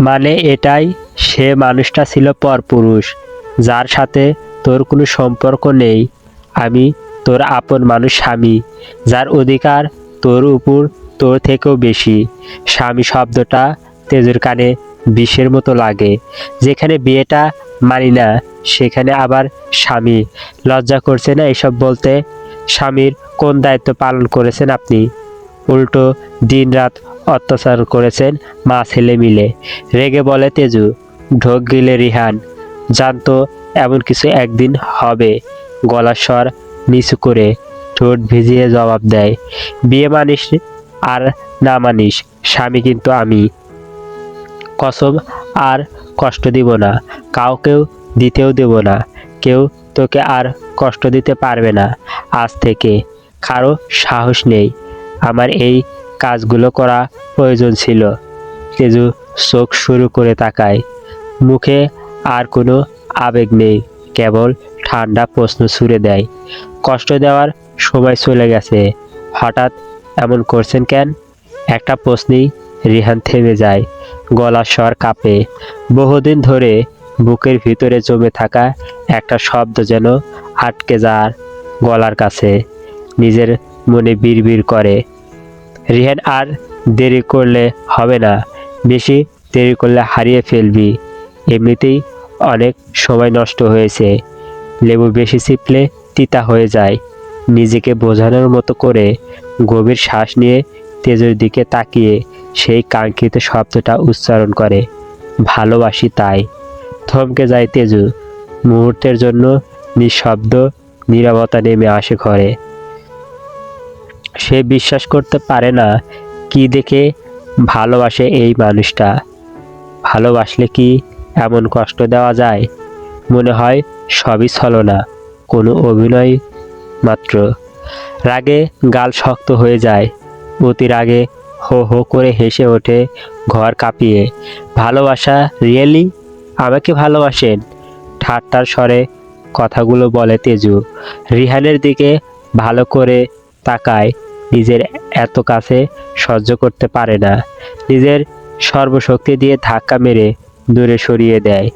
মানে এটাই, সে মানুষটা ছিল পরপুরুষ, যার সাথে তোর কোনো সম্পর্ক নেই। আমি তোর আপন মানুষ স্বামী, যার অধিকার তোর উপর তোর থেকেও বেশি। স্বামী শব্দটা তেজুর কানে বিষের মতো লাগে। যেখানে বিয়েটা মানি না, সেখানে আবার স্বামী। লজ্জা করছে না এসব বলতে? স্বামীর কোন দায়িত্ব পালন করেছেন আপনি? উল্টো দিনরাত অত্যাচার করেছেন মা ছেলে মিলে। রেগে বলে তেজু, ঢোক গিলে রিহান জানতো এমন কিছু একদিন হবে। গলার স্বর নিচু করে ঠোঁট ভিজিয়ে জবাব দেয়, বিয়ে মানিস আর না মানিস, স্বামী কিন্তু আমি। কসম আর কষ্ট দিব না, কাউকেও দিতেও দেব না, কেউ তোকে আর কষ্ট দিতে পারবে না। আজ থেকে কারও সাহস নেই। আমার এই কাজগুলো করা প্রয়োজন ছিল। তেজু চোখ শুরু করে তাকায়। মুখে আর কোনো আবেগ নেই, কেবল ঠান্ডা প্রশ্ন ছুড়ে দেয়। কষ্ট দেওয়ার সময় চলে গেছে। হঠাৎ এমন করছেন কেন? একটা প্রশ্নেই রিহান থেমে যায়, গলার স্বর কাঁপে। বহুদিন ধরে বুকের ভিতরে জমে থাকা একটা শব্দ যেন আটকে যার গলার কাছে। নিজের মনে বিড়বিড় করে। রিহান আর দেরি করলে হবে না। বেশি দেরি করলে হারিয়ে ফেলবি। এমনিতেই অনেক সময় নষ্ট হয়েছে। লেবু বেশি চিপলে তিতা হয়ে যায়। নিজেকে বোঝানোর মতো করে গভীর শ্বাস নিয়ে তেজের দিকে তাকিয়ে সেই কাঙ্ক্ষিত শব্দটা উচ্চারণ করে। ভালোবাসি তাই। থমকে যায় তেজু। মুহূর্তের জন্য নিঃশব্দ নীরবতা নেমে আসে ঘরে। সে বিশ্বাস করতে পারে না কি দেখে ভালোবাসে এই মানুষটা। ভালোবাসলে কি এমন কষ্ট দেওয়া যায়? মনে হয় সবই ছলনা, কোনো অভিনয় মাত্র। রাগে গাল শক্ত হয়ে যায়। অতি রাগে হো হো করে হেসে ওঠে ঘর কাঁপিয়ে। ভালোবাসা রিয়েলি? আমাকে ভালোবাসেন? ঠাট্টার স্বরে কথাগুলো বলে তেজু। রিহানের দিকে ভালো করে তাকায়। নিজের এত কাছে সহ্য করতে পারে না। নিজের সর্বশক্তি দিয়ে ধাক্কা মেরে দূরে সরিয়ে দেয়।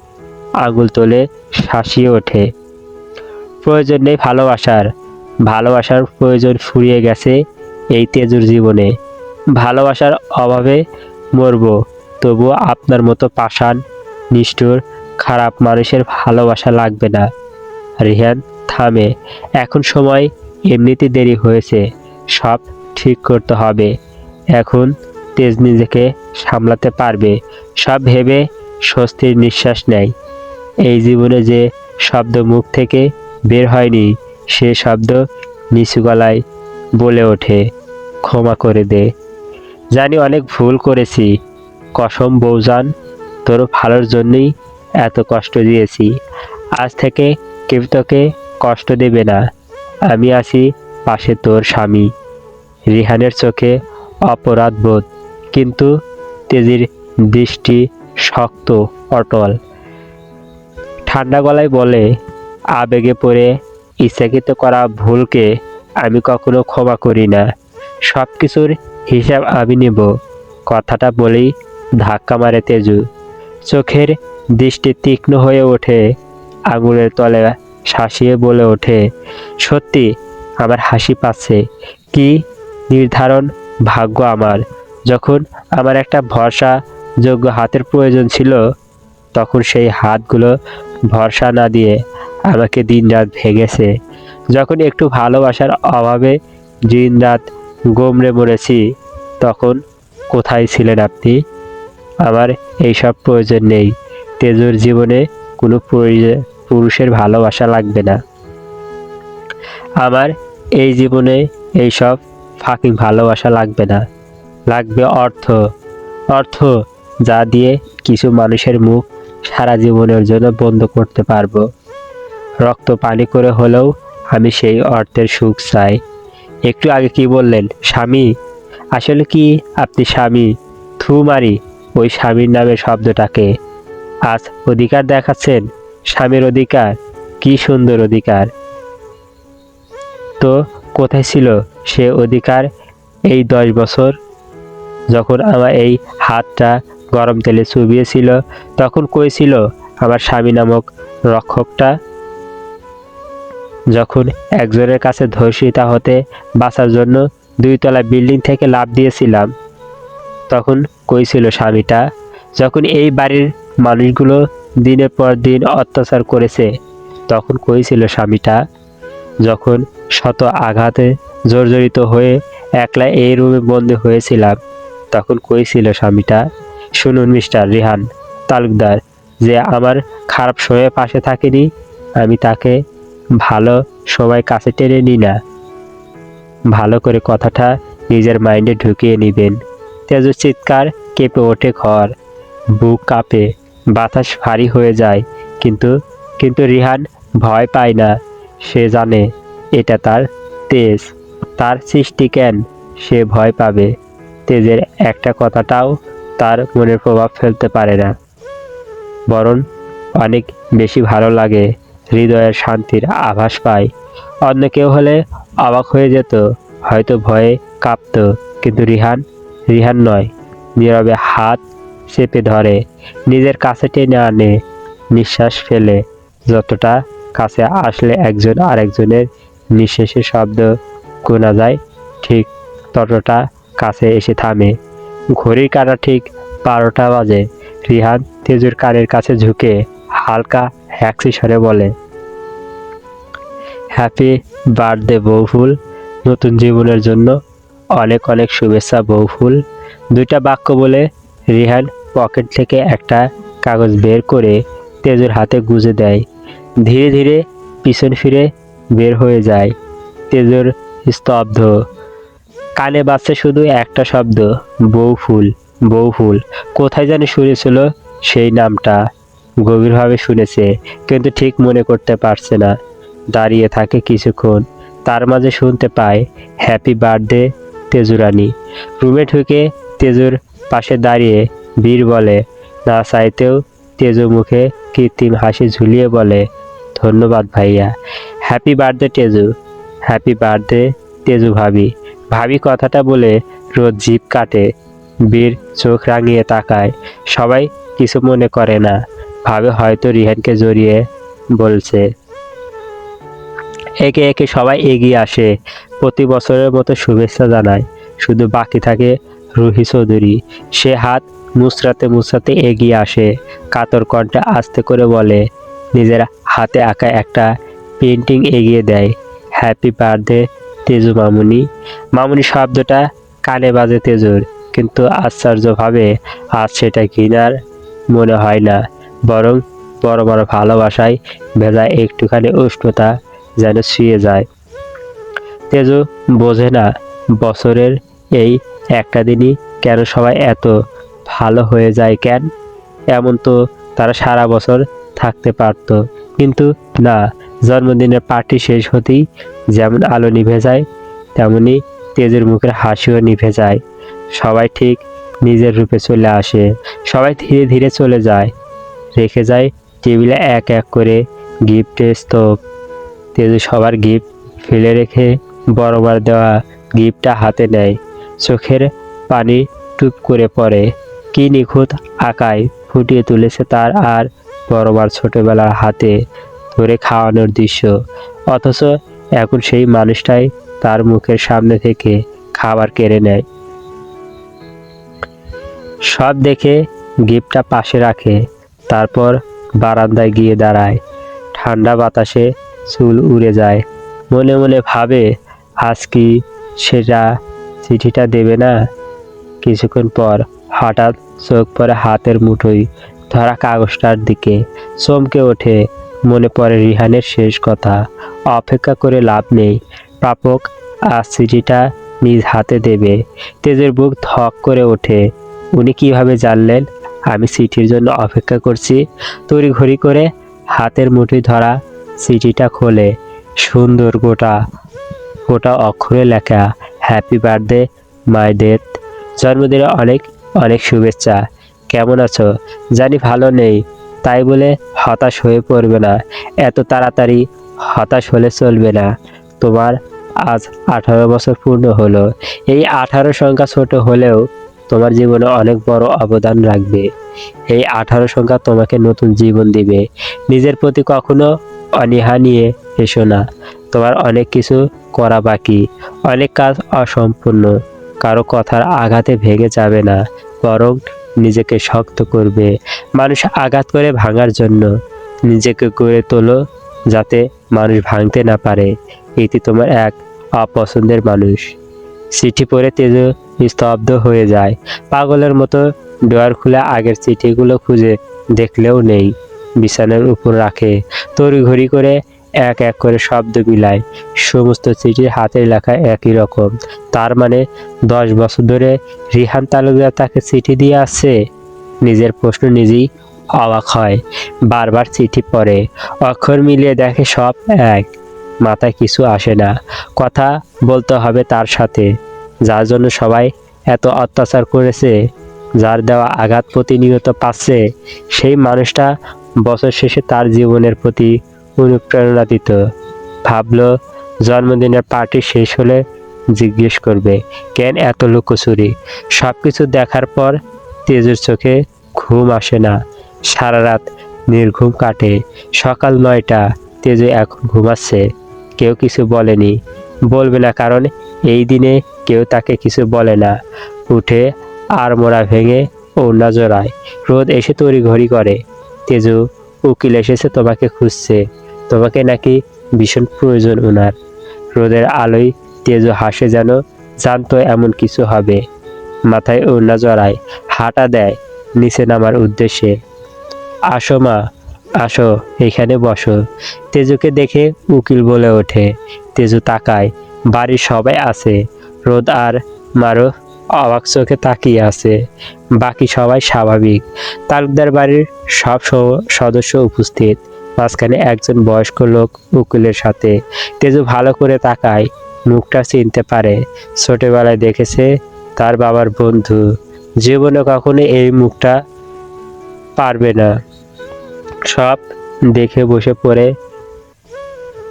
আঙুল তোলে শাসিয়ে ওঠে। প্রয়োজন নেই ভালোবাসার। ভালোবাসার প্রয়োজন ফুরিয়ে গেছে এই তেজুর জীবনে। ভালোবাসার অভাবে মরব, তবুও আপনার মতো পাষাণ, নিষ্ঠুর, খারাপ মানুষের ভালোবাসা লাগবে না। রিহান, থামে। এখন সময় এমনিতে দেরি হয়েছে। সব ঠিক করতে হবে। এখন তেজ নিজেকে সামলাতে পারবে। সব ভেবে স্বস্তির নিঃশ্বাস নেয়। এই জীবনে যে শব্দ মুখ থেকে বের হয়নি, সে শব্দ নিচু গলায় বলে ওঠে, ক্ষমা করে দে। জানি অনেক ভুল করেছি। কসম বৌজান তোর ভালোর জন্যই এত কষ্ট দিয়েছি। আজ থেকে কেউ তোকে কষ্ট দেবে না। আমি আছি পাশে তোর স্বামী। রিহানের চোখে অপরাধ বোধ, কিন্তু তেজির দৃষ্টি শক্ত, অটল। ঠান্ডা গলায় বলে, আবেগে পড়ে ইচ্ছাকৃত করা ভুলকে আমি কখনো ক্ষমা করি না। সব কিছুর হিসাব আমি নেব। কথাটা বলেই ধাক্কা মারে তেজু। চোখের দৃষ্টি তীক্ষ্ণ হয়ে ওঠে, আঙুলের তলে শাসিয়ে বলে ওঠে, সত্যি আমার হাসি পাচ্ছে। কি নির্ধারণ ভাগ্য আমার। যখন আমার একটা ভরসা যোগ্য হাতের প্রয়োজন ছিল, তখন সেই হাতগুলো ভরসা না দিয়ে আমাকে দিনরাত ভেঙেছে। যখন একটু ভালোবাসার অভাবে দিনরাত গোমড়ে মরেছি, তখন কোথায় ছিলেন আপনি? আমার এইসব প্রয়োজন নেই। তেজুর জীবনে কোনো পুরুষের ভালোবাসা লাগবে না। আমার এই জীবনে এইসব ফাঁকি ভালোবাসা লাগবে না। লাগবে অর্থ। অর্থ যা দিয়ে কিছু মানুষের মুখ সারা জীবনের জন্য বন্ধ করতে পারব। রক্ত পানি করে হলেও আমি সেই অর্থের সুখ চাই। একটু আগে কি বললেন? স্বামী? আসলে কি আপনি স্বামী? থু মারি, ওই স্বামীর নামে শব্দটাকে আজ অধিকার দেখাচ্ছেন? স্বামীর অধিকার? কি সুন্দর অধিকার। তো কোথায় ছিল সে অধিকার এই দশ বছর? যখন আমার এই হাতটা গরম তেলে চুবিয়েছিল, তখন কইছিল আমার স্বামী নামক রক্ষকটা? যখন একজনের কাছে ধর্ষিতা হতে বাঁচার জন্য দুইতলা বিল্ডিং থেকে লাভ দিয়েছিলাম, তখন কইছিল স্বামীটা? যখন এই বাড়ির মানুষগুলো দিনের পর দিন অত্যাচার করেছে, তখন কইছিল স্বামীটা? যখন শত আঘাতে জর্জরিত হয়ে একলা এই রুমে বন্দি হয়েছিলাম। তখন কইছিল স্বামীটা? শুনুন মিস্টার রিহান তালুকদার, যে আমার খারাপ সময়ে পাশে থাকেনি, আমি তাকে ভালো সময় কাছে টেনে নিই না। ভালো করে কথাটা নিজের মাইন্ডে ঢুকিয়ে নেবেন। তেজ চিৎকার কেঁপে ওঠে ঘর। বুক কাঁপে, বাতাস ভারী হয়ে যায়, কিন্তু কিন্তু রিহান ভয় পায় না, সে জানে এটা তার তেজ। তার সৃষ্টি কেন? সে ভয় পাবে। তেজের একটা কথাটাও তার মনের প্রভাব ফেলতে পারে না। বরং অনেক বেশি ভালো লাগে, হৃদয়ের শান্তির আভাস পায়। অন্য কেউ হলে অবাক হয়ে যেত, হয়তো ভয়ে কাঁপত। কিন্তু রিহান রিহান নয়। নীরবে হাত চেপে ধরে, নিজের কাছে টেনে আনে, নিঃশ্বাস ফেলে। যতটা কাছে আসলে একজন আরেকজনের নিঃশ্বাসের শব্দ গোনা যায়। ঠিক ততটা কাছে এসে থামে। ঘড়ির কাটা ঠিক বারোটা বাজে। রিহান তেজুর কানের কাছে ঝুঁকে হালকা হ্যাক্সি স্বরে বলে, হ্যাপি বার্থডে বউফুল। নতুন জীবনের জন্য অনেক অনেক শুভেচ্ছা বউফুল। দুইটা বাক্য বলে রিহান পকেট থেকে একটা কাগজ বের করে তেজুর হাতে গুজে দেয়। ধীরে ধীরে পিছন ফিরে বের হয়ে যায়। তেজুর স্তব্ধ। কানে বাজছে শুধু একটা শব্দ, বউ ফুল বউ ফুল। কোথায় জানি শুনেছিল সেই নামটা। গভীরভাবে শুনেছে, কিন্তু ঠিক মনে করতে পারছে না। দাঁড়িয়ে থাকে কিছুক্ষণ, তার মাঝে শুনতে পায় হ্যাপি বার্থডে তেজুরানি। রুমে ঢুকে তেজুর পাশে দাঁড়িয়ে বীর বলে, না চাইতেও তেজু মুখে কৃত্রিম হাসি ঝুলিয়ে বলে, ধন্যবাদ ভাইয়া। Happy birthday Teju happy birthday Teju ভাবি। ভাবি কথাটা বলে রোজ জিভ কাটে। বীর চোখ রাঙিয়ে তাকায়। সবাই কিছু মনে করে না। ভাবে হয়তো রিহানকে জড়িয়ে বলছে। একে একে সবাই এগিয়ে আসে। প্রতি বছরের মতো শুভেচ্ছা জানায়। শুধু বাকি থাকে রুহি চৌধুরী। সে হাত মুচড়াতে মুচড়াতে এগিয়ে আসে। কাতর কণ্ঠে আস্তে করে বলে, নিজের হাতে আঁকা একটা পেন্টিং এগিয়ে দেয়। হ্যাপি বার্থডে তেজু মামুনি। মামুনি শব্দটা কানে বাজে তেজুর, কিন্তু আশ্চর্যভাবে আজ সেটা কিনার মনে হয় না, বরং বড় বড় ভালোবাসায় ভেজা একটুখানি উষ্ণতা যেন শুয়ে যায়। তেজু বোঝে না, বছরের এই একটা দিনই কেন সবাই এত ভালো হয়ে যায় কেন? এমন তো তারা সারা বছর থাকতে পারত, কিন্তু না জন্মদিনের পার্টি শেষ হতেই যেমন আলো নিভে যায়, তেমনি তেজের মুখের হাসিও নিভে যায়। সবাই ঠিক নিজের রূপে চলে আসে, সবাই ধীরে ধীরে চলে যায়। রেখে যায় টেবিলে এক এক করে গিফটের স্তূপ। তেজু সবার গিফট ফেলে রেখে বড়বার দেওয়া গিফটটা হাতে নেয়। চোখের পানি টুপ করে পড়ে। কি নিখুঁত আঁকায় ফুটিয়ে তুলেছে তার আর বড়বার ছোটবেলার হাতে। ধরে খাওয়ানোর দৃশ্য। অথচ এখন সেই মানুষটাই তার মুখের সামনে থেকে খাবার কেড়ে নেয়। সব দেখে গিফটটা পাশে রাখে, তারপর বারান্দায় গিয়ে দাঁড়ায়। ঠান্ডা বাতাসে চুল উড়ে যায়। মনে মনে ভাবে, আজ কি সেটা চিঠিটা দেবে না? কিছুক্ষণ পর হঠাৎ চোখ পড়ে হাতের মুঠোয় ধরা কাগজটার দিকে। চমকে ওঠে মনে পড়ে রিহানের শেষ কথা। অপেক্ষা করে লাভ নেই। প্রাপক আজ চিঠিটা নিজ হাতে দেবে। তেজের বুক ধক করে ওঠে। উনি কীভাবে জানলেন? আমি চিঠির জন্য অপেক্ষা করছি। তড়িঘড়ি করে হাতের মুঠি ধরা চিঠিটা খোলে। সুন্দর গোটা। গোটা অক্ষরে লেখা হ্যাপি বার্থডে মাই ডেথ জন্মদিনে অনেক অনেক শুভেচ্ছা। কেমন আছো? জানি ভালো নেই। তাই বলে হতাশ হয়ে পড়বে না। এত তাড়াতাড়ি হতাশ হলে চলবে না। তোমার আজ আঠারো বছর পূর্ণ হলো। এই আঠারো সংখ্যা ছোট হলেও তোমার জীবনে অনেক বড় অবদান রাখবে। এই আঠারো সংখ্যা তোমাকে নতুন জীবন দিবে। নিজের প্রতি কখনো অনীহা নিয়ে এসো না। তোমার অনেক কিছু করা বাকি। অনেক কাজ অসম্পূর্ণ। কারও কথার আঘাতে ভেঙে যাবে না। বরং নিজেকে শক্ত করবে, মানুষ আঘাত করে ভাঙার জন্য। নিজেকে গড়ে তোলো যাতে মানুষ ভাঙতে না পারে। এটি তোমার এক অপছন্দের মানুষ। চিঠি পড়ে তেজ স্তব্ধ হয়ে যায়। পাগলের মতো ডোয়ার খুলে আগের চিঠিগুলো খুঁজে দেখলেও নেই। বিছানার উপর রাখে। তড়িঘড়ি করে এক এক করে শব্দ মিলায় সমস্ত চিঠির হাতের লেখা একই রকম। তার মানে দশ বছর ধরে রিহান তালুকদার তাকে চিঠি দিয়ে আসছে? নিজের প্রশ্ন নিজেই অবাক হয়। বারবার চিঠি পড়ে। অক্ষর মিলিয়ে দেখে সব এক। মাথায় কিছু আসে না। কথা বলতে হবে তার সাথে। যার জন্য সবাই এত অত্যাচার করেছে, যার দেওয়া আঘাত প্রতিনিয়ত পাচ্ছে, সেই মানুষটা বছর শেষে তার জীবনের প্রতি অনুপ্রেরণা দিত। ভাবলো, জন্মদিনের পার্টি শেষ হলে জিজ্ঞেস করবে, কেন এত লুকোচুরি? সব কিছু দেখার পর তেজুর চোখে ঘুম আসে না। সারা রাত নির্ঘুম কাটে। সকাল নয়টা, তেজু এখন ঘুমাচ্ছে। কেউ কিছু বলেনি। বলবে না, কারণ এই দিনে কেউ তাকে কিছু বলে না। উঠে আর মোড়া ভেঙে ওড়না জোড়ায়। রোদ এসে তড়ি ঘড়ি করে। তেজু, উকিল এসেছে, তোমাকে খুঁজছে। তোমাকে নাকি ভীষণ প্রয়োজন ওনার রোদের আলোয় তেজু হাসে যেন জানতো এমন কিছু হবে। মাথায় ওড়না জড়ায়, হাঁটা দেয়, নিচে নামার উদ্দেশ্যে। আসো মা, আসো, এখানে বসো। তেজুকে দেখে উকিল বলে ওঠে। তেজু তাকায়, বাড়ির সবাই আছে। রোদ আর মারো অবাক চোখে তাকিয়ে আছে। বাকি সবাই স্বাভাবিক। তালুকদার বাড়ির সব সদস্য উপস্থিত। মাঝখানে একজন বয়স্ক লোক উকিলের সাথে। তেজু ভালো করে তাকায়, মুখটা চিনতে পারে। ছোটবেলায় দেখেছে তার বাবার বন্ধু। জীবনে কখনো এই মুখটা পারবে না। সব দেখে বসে পড়ে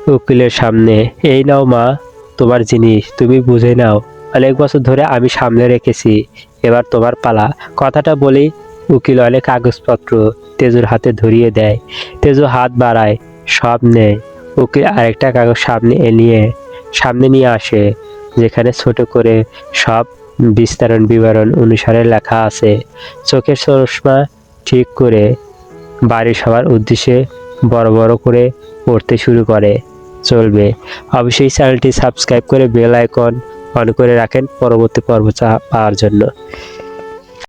উকিলের সামনে। এই নাও মা, তোমার জিনিস, তুমি বুঝে নাও। অনেক বছর ধরে আমি সামনে রেখেছি, এবার তোমার পালা। কথাটা বলেই উকিল অনেক কাগজপত্র তেজুর হাতে ধরিয়ে দেয়। তেজু হাত বাড়ায় সব নেয় উকিল আরেকটা কাগজ সামনে এ নিয়ে সামনে নিয়ে আসে, যেখানে ছোট করে সব বিস্তারণ বিবরণ অনুসারে লেখা আছে। চোখের চশমা ঠিক করে বাড়ির সবার উদ্দেশ্যে বড় বড় করে পড়তে শুরু করে, চলবে। অবশ্যই চ্যানেলটি সাবস্ক্রাইব করে বেল আইকন অন করে রাখেন পরবর্তী পর্ব পাওয়ার জন্য।